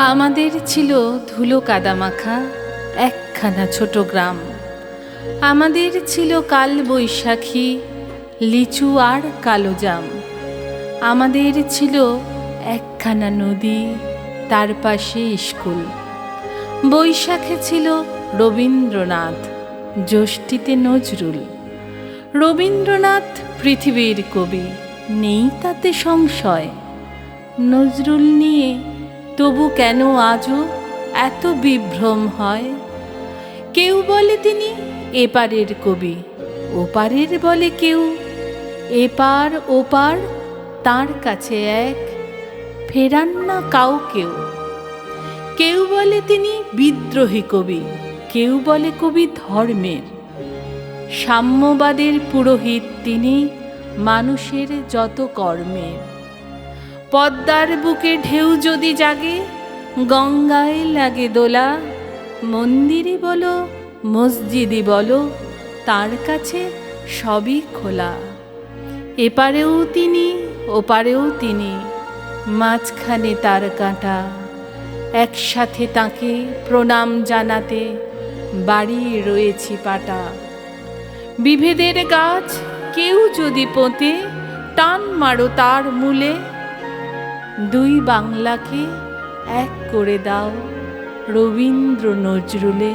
আমাদের ছিল ধুলো কাদামাখা, একখানা ছোট গ্রাম। আমাদের ছিল কাল বৈশাখী, লিচু আর কালো জাম। আমাদের ছিল একখানা নদী, তার পাশে স্কুল। বৈশাখে ছিল রবীন্দ্রনাথ, জ্যৈষ্ঠীতে নজরুল। রবীন্দ্রনাথ পৃথিবীর কবি, নেই তাতে সংশয়। নজরুল নিয়ে তবু কেন আজও এত বিভ্রম হয়? কেউ বলে তিনি এপারের কবি, ওপারের বলে কেউ, এপার ওপার তার কাছে এক, ফেরান না কাউকেও। কেউ বলে তিনি বিদ্রোহী কবি, কেউ বলে কবি ধর্মের। সাম্যবাদের পুরোহিত তিনি মানুষের যত কর্মের। পদ্মার বুকে ঢেউ যদি জাগে, গঙ্গায় লাগে দোলা। মন্দিরই বলো মসজিদই বলো, তার কাছে সবই খোলা। এপারেও তিনি, ওপারেও তিনি, মাঝখানে তার কাঁটা। একসাথে তাকে প্রণাম জানাতে বাড়ি রয়েছি পাটা। বিভেদের গাছ কেউ যদি পোঁতে, টান মারো তার মূলে। দুই বাংলাকে এক করে দাও রবীন্দ্র নজরুলে